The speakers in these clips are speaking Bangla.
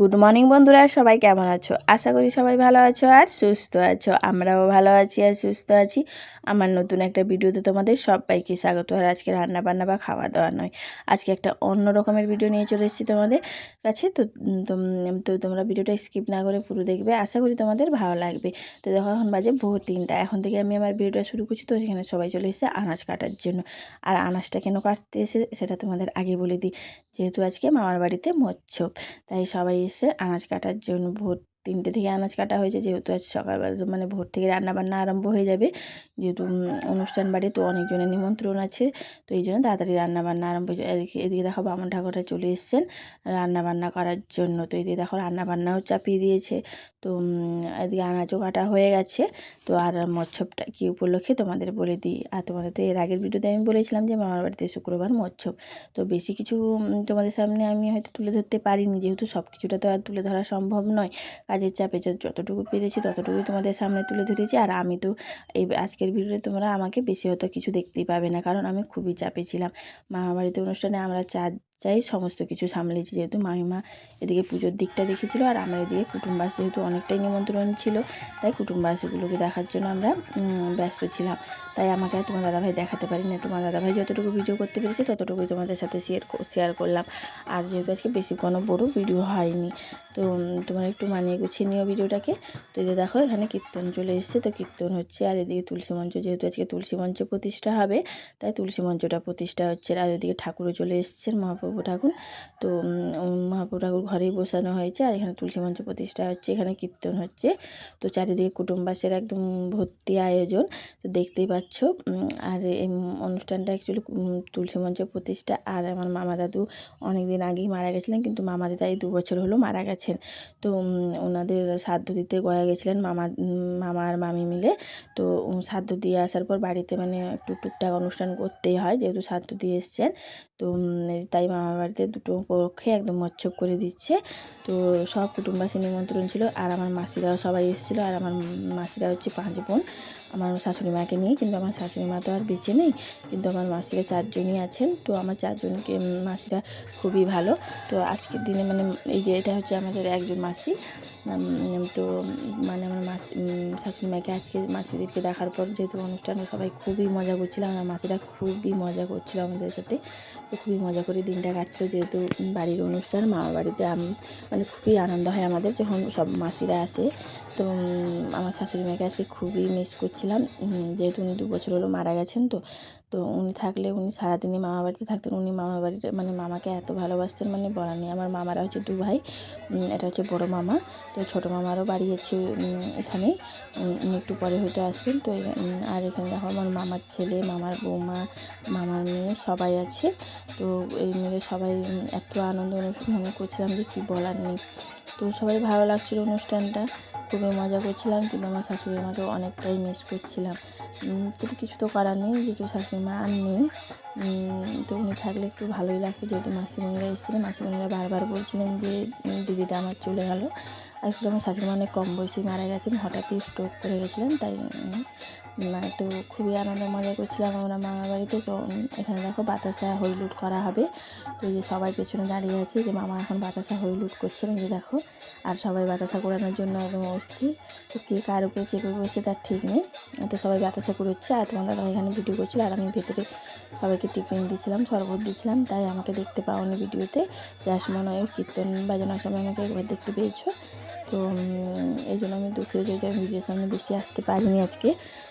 গুড মর্নিং বন্ধুরা, সবাই কেমন আছো? আশা করি সবাই ভালো আছো আর সুস্থ আছো। আমরাও ভালো আছি আর সুস্থ আছি। আমার নতুন একটা ভিডিওতে তোমাদের সবাইকে স্বাগত। আর আজকে রান্না বান্না বা খাওয়া দাওয়া নয়, আজকে একটা অন্য রকমের ভিডিও নিয়ে চলে এসেছি তোমাদের কাছে। তো তো তোমরা ভিডিওটা স্কিপ না করে পুরো দেখবে। আশা করি তোমাদের ভালো লাগবে। তো দেখো, এখন বাজে ভোর তিনটা। এখন থেকে আমি আমার ভিডিওটা শুরু করছি। তো সেখানে সবাই চলে এসেছে আনাজ কাটার জন্য। আর আনাজটা কেন কাটতে এসে সেটা তোমাদের আগে বলে দিই। যেহেতু আজকে মামার বাড়িতে মৎস্য, তাই সবাই এসে আনাজ কাটার জন্য ভোর তিনটে থেকে আনাজ কাটা হয়েছে, যেহেতু আজ সকালবেলা মানে ভোর থেকে রান্নাবান্না আরম্ভ হয়ে যাবে। যেহেতু অনুষ্ঠান বাড়ি, তো অনেকজনের নিমন্ত্রণ আছে। তো এই জন্য তাড়াতাড়ি রান্নাবান্না আরম্ভ এদিকে দেখো বামন ঠাকুরটা চলে এসছেন রান্নাবান্না করার জন্য। তো এদিকে দেখো রান্নাবান্নাও চাপিয়ে দিয়েছে। তো এদিকে আনাজও কাটা হয়ে গেছে। তো আর মৎস্যবটা কী উপলক্ষে তোমাদের বলে দিই। আর তোমাদের তো এর আগের ভিডিওতে আমি বলেছিলাম যে মামার বাড়িতে শুক্রবার মৎস্যব তো বেশি কিছু তোমাদের সামনে আমি হয়তো তুলে ধরতে পারিনি। যেহেতু সব কিছুটা তো আর তুলে ধরা সম্ভব নয়। কাজের চাপে যতটুকু পেরেছি ততটুকুই তোমাদের সামনে তুলে ধরেছি। আর আমি তো এই আজকের ভিডিওতে তোমরা আমাকে বেশি হয়তো কিছু দেখতেই পাবে না, কারণ আমি খুবই চাপে ছিলাম। মামাবাড়িতে অনুষ্ঠানে আমরা চার চাই সমস্ত কিছু সামলেছি যেহেতু মামিমা এদিকে পুজোর দিকটা দেখেছিলো আর আমরা এদিকে কুটুম্বাস যেহেতু অনেকটাই নিমন্ত্রণ ছিল, তাই কুটুম্বাসগুলোকে দেখার জন্য আমরা ব্যস্ত ছিলাম। তাই আমাকে আর তোমার দাদাভাই দেখাতে পারি না তোমার দাদাভাই যতটুকু ভিডিও করতে পেরেছি, ততটুকুই তোমাদের সাথে শেয়ার শেয়ার করলাম। আর যেহেতু আজকে বেশি কোনো বড়ো ভিডিও হয়নি, তো তোমার একটু মানিয়ে গুছিয়ে নিও ভিডিওটাকে তো এই দেখো, এখানে কীর্তন চলে এসছে, তো কীর্তন হচ্ছে আর এদিকে তুলসী মঞ্চ, যেহেতু আজকে তুলসী মঞ্চ প্রতিষ্ঠা হবে, তাই তুলসী মঞ্চটা প্রতিষ্ঠা হচ্ছে। আর ওদিকে ঠাকুরও চলে এসছেন মহাপ্রভু ঠাকুর। তো মহাপ্রভু ঠাকুর ঘরেই বসানো হয়েছে আর এখানে তুলসী মঞ্চ প্রতিষ্ঠা হচ্ছে, এখানে কীর্তন হচ্ছে। তো চারিদিকে কুটুম্বাসের একদম ভর্তি আয়োজন, তো দেখতেই পাচ্ছ। আর এই অনুষ্ঠানটা অ্যাকচুয়ালি তুলসী মঞ্চ প্রতিষ্ঠা আর আমার মামা দাদু অনেক দিন আগেই মারা গেছিলেন, কিন্তু মামা দিদা এই দু বছর হলো মারা গেছেন। তো ওনাদের শ্রাদ্ধ দিতে গয়া গেছিলেন মামা মামা আর মামি মিলে। তো শ্রাদ্ধ দিয়ে আসার পর বাড়িতে মানে একটু টুকটাক অনুষ্ঠান করতেই হয়, যেহেতু শ্রাদ্ধ দিয়ে এসছেন। তো তাই মামার বাড়িতে দুটো পক্ষে একদম মচ্ছপ করে দিচ্ছে। তো সব কুটুম্বাসী নিমন্ত্রণ ছিল। আর আমার মাসিরাও সবাই এসেছিল। আর আমার মাসিরা হচ্ছে পাঁচ বোন। আমার শাশুড়ি মাকে নিয়ে, কিন্তু আমার শাশুড়ি মা তো আর বেঁচে নেই, কিন্তু আমার মাসিরা চারজনই আছেন, তো আমার চারজনকে মাসিরা খুবই ভালো। তো আজকের দিনে মানে এই যে এটা হচ্ছে আমাদের একজন মাসি তো মানে আমার মাসি শাশুড়ি মাকে আজকে মাসিদেরকে দেখার পর যেহেতু অনুষ্ঠানে সবাই খুবই মজা করছিল, আমার মাসিরা খুবই মজা করছিল আমাদের সাথে, তো খুবই মজা করে দিনটা কাটছিল যেহেতু বাড়ির অনুষ্ঠান মামা বাড়িতে মানে খুবই আনন্দ হয় আমাদের, যখন সব মাসিরা আসে, তো আমার শাশুড়ি মাকে আজকে খুবই মিস করছিলাম যেহেতু উনি দু বছর হলো মারা গেছেন তো তো উনি থাকলে উনি সারাদিনই মামা বাড়িতে থাকতেন, উনি মামা বাড়িতে মানে মামাকে এত ভালোবাসতেন মানে বলার নেই। আমার মামারা হচ্ছে দু ভাই এটা হচ্ছে বড় মামা, তো ছোটো মামারও বাড়ি আছে এখানে উনি একটু পরে হতে আসবেন, তো আর এখানে দেখো আমার মামার ছেলে, মামার বৌমা, মামার মেয়ে সবাই আছে, তো এই মিলে সবাই এত আনন্দ অনুষ্ঠান করছিলাম যে কী বলার নেই। তো সবাই ভালো লাগছিল অনুষ্ঠানটা খুবই মজা করছিলাম, কিন্তু আমার শাশুড়ি মাকে অনেকটাই মিস করছিলাম। কিন্তু কিছু তো করার নেই, যেহেতু শাশুড়ি মা আর নেই। তো উনি থাকলে একটু ভালোই লাগতো যেহেতু মাসিমণিরা এসেছিলেন মাসিমণিরা বারবার বলছিলেন যে দিদিটা আমার চলে গেলো। আর আসলে আমার শাশুড়ি অনেক কম বয়সেই মারা গেছেন, হঠাৎই স্ট্রোক করে গেছিলেন, তাই তো খুবই আনন্দ মজা করছিলাম আমরা মামার বাড়িতে। তো এখানে দেখো বাতাসা হইলুট করা হবে। তো যে সবাই পেছনে দাঁড়িয়ে আছে, যে মামা এখন বাতাসা হইলুট করছিলেন যে দেখো। আর সবাই বাতাসা করানোর জন্য একদম অস্থির। তো কে কার উপরে চেপে বসে তার ঠিক নেই। তো সবাই বাতাসা করেছে আর তোমার এখানে ভিডিও করছিল, আর আমি ভেতরে সবাইকে টিফিন দিয়েছিলাম, শরবত দিয়েছিলাম, তাই আমাকে দেখতে পাওনি ভিডিওতে। যাস মনে হয় কীর্তন বাজানোর সময় আমাকে একবার দেখতে পেয়েছ। তো এই জন্য আমি দুঃখের যে আমি ভিডিওর সামনে বেশি আসতে পারিনি আজকে।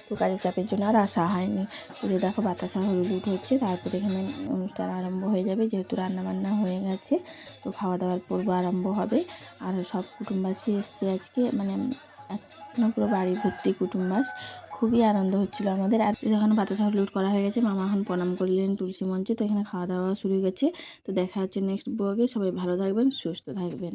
তো কাজের চাপের জন্য আর আসা হয়নি। তো দেখো, বাতাসা হলুদ হচ্ছে, তারপরে এখানে অনুষ্ঠান আরম্ভ হয়ে যাবে, যেহেতু রান্নাবান্না হয়ে গেছে। তো খাওয়া দাওয়ার পর্ব আরম্ভ হবে। আর সব কুটুম্বাসী এসছে আজকে মানে পুরো বাড়ি ভর্তি কুটুম্বাস। খুবই আনন্দ হচ্ছিল আমাদের। আর যখন বাতাসা লুট করা হয়ে গেছে, মামা এখন প্রণাম করলেন তুলসী মঞ্চে। তো এখানে খাওয়া দাওয়া শুরু হয়ে গেছে। তো দেখা হচ্ছে নেক্সট ব্লগে সবাই ভালো থাকবেন, সুস্থ থাকবেন।